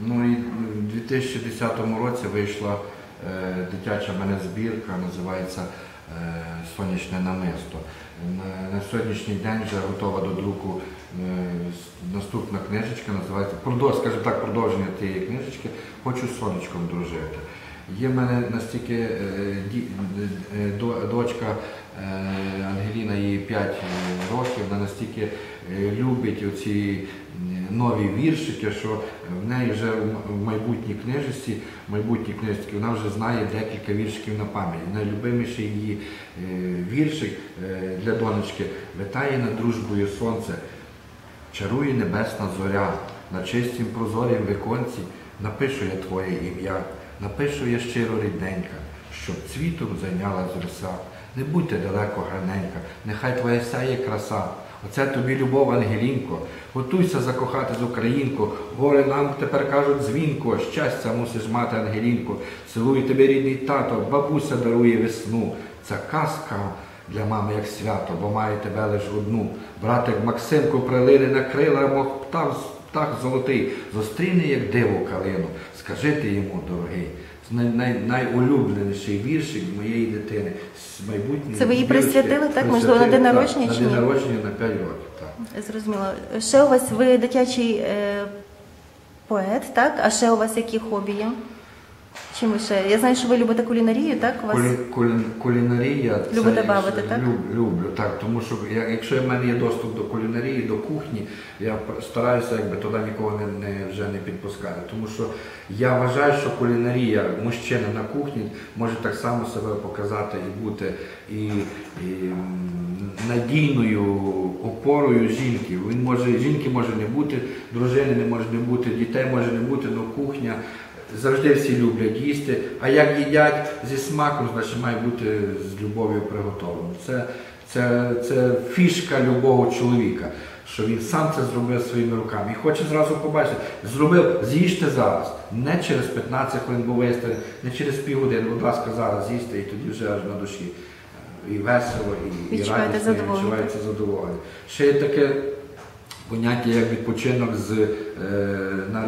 Ну і в 2010 році вийшла е, дитяча мене збірка, називається е, Сонячне намисто. На, сьогоднішній день вже готова до друку е, наступна книжечка, називається скажімо так, продовження тієї книжечки Хочу сонечком дружити. Є в мене настільки е, е, до- дочка е, Ангеліна, їй 5 років, вона настільки любить оці нові віршики, що в неї вже в майбутній книжці, в майбутній книжці вона вже знає декілька віршиків на пам'ять. Найлюбиміший її віршик для донечки витає над дружбою сонце, чарує небесна зоря, на чистім прозорім віконці напишу я твоє ім'я, напишу я щиро рідненька, щоб цвітом зайнялась роса. Не будьте далеко граненька, нехай твоя сяє краса. Оце тобі любов, Ангелінко, готуйся закохати з Українку. Горе нам тепер кажуть дзвінко, щастя мусиш мати, Ангелінко. Цілує тебе рідний тато, бабуся дарує весну. Ця казка для мами як свято, бо має тебе лиш одну. Братик Максимко прилине на крила, мов птах, птах золотий, зустріне, як диво калину. Скажи ти йому, дорогий. Най, най, найулюбленіший віршик моєї дитини з майбутньої Це ви її присвятили, так? Можливо, на день народження так, чи На день народження на 5 років, так. Зрозуміло. Ще у вас ви дитячий е, поет, так? А ще у вас які хобі є? Чим ви ще? Я знаю, що ви любите кулінарію, так? У вас... Кулі, кулі, кулінарія це Любите бавити, так? люб- люблю, так. Тому що я, якщо в мене є доступ до кулінарії, до кухні, я стараюся якби туди нікого не, не, вже не підпускати. Тому що я вважаю, що кулінарія, мужчина на кухні може так само себе показати і бути і, і надійною опорою жінки. Він може, жінки може не бути, дружини не може не бути, дітей може не бути, але кухня. Завжди всі люблять їсти, а як їдять зі смаком, значить має бути з любов'ю приготовлено. Це, це, це фішка любого чоловіка, що він сам це зробив своїми руками. І хоче зразу побачити, зробив, з'їжте зараз, не через 15 хвилин, бо виставили, не через півгодини, будь ласка, зараз з'їсти, і тоді вже аж на душі. І весело, і, і радісно, і відчувається задоволення. Ще є таке поняття як відпочинок з, е, на,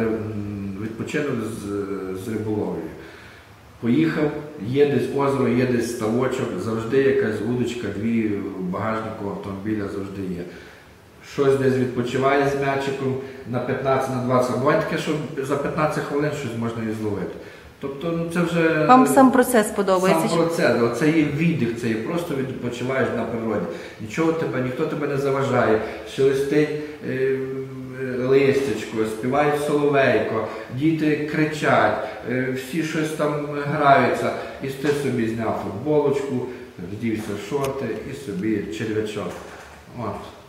відпочинок з, з риболовлею. Поїхав, є десь озеро, є десь ставочок, завжди якась удочка, дві в багажнику автомобіля завжди є. Щось десь відпочиває з м'ячиком на 15 на 20. Буває таке, що за 15 хвилин щось можна і зловити. Тобто ну, це вже Вам сам процес подобається? Сам процес, це є віддих, це є просто відпочиваєш на природі. Нічого тебе, ніхто тебе не заважає. Шелестить е, е, листячко, співає соловейко, діти кричать, е, всі щось там граються. І ти собі зняв футболочку, вдівся шорти і собі черв'ячок. От.